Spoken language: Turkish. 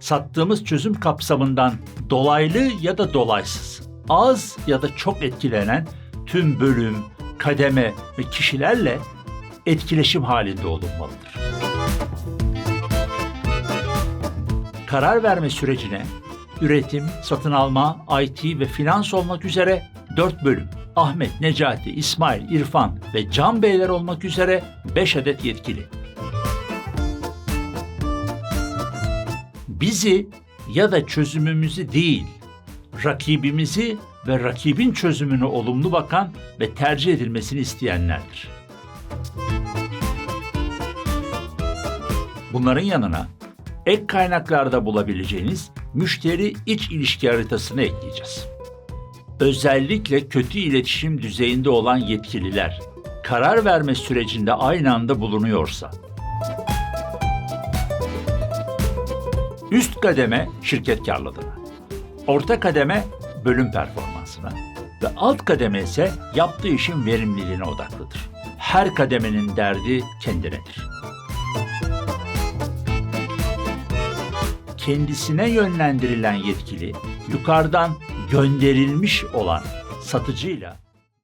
sattığımız çözüm kapsamından dolaylı ya da dolaysız, az ya da çok etkilenen tüm bölüm, kademe ve kişilerle etkileşim halinde olunmalıdır. Karar verme sürecine üretim, satın alma, IT ve finans olmak üzere 4 bölüm, Ahmet, Necati, İsmail, İrfan ve Can Beyler olmak üzere 5 adet yetkili. Bizi ya da çözümümüzü değil, rakibimizi ve rakibin çözümünü olumlu bakan ve tercih edilmesini isteyenlerdir. Bunların yanına ek kaynaklarda bulabileceğiniz müşteri iç ilişki haritasını ekleyeceğiz. Özellikle kötü iletişim düzeyinde olan yetkililer karar verme sürecinde aynı anda bulunuyorsa, üst kademe şirket karlılığına, orta kademe bölüm performansına ve alt kademe ise yaptığı işin verimliliğine odaklıdır. Her kademenin derdi kendinedir. kendisine yönlendirilen yetkili yukarıdan gönderilmiş olan satıcıyla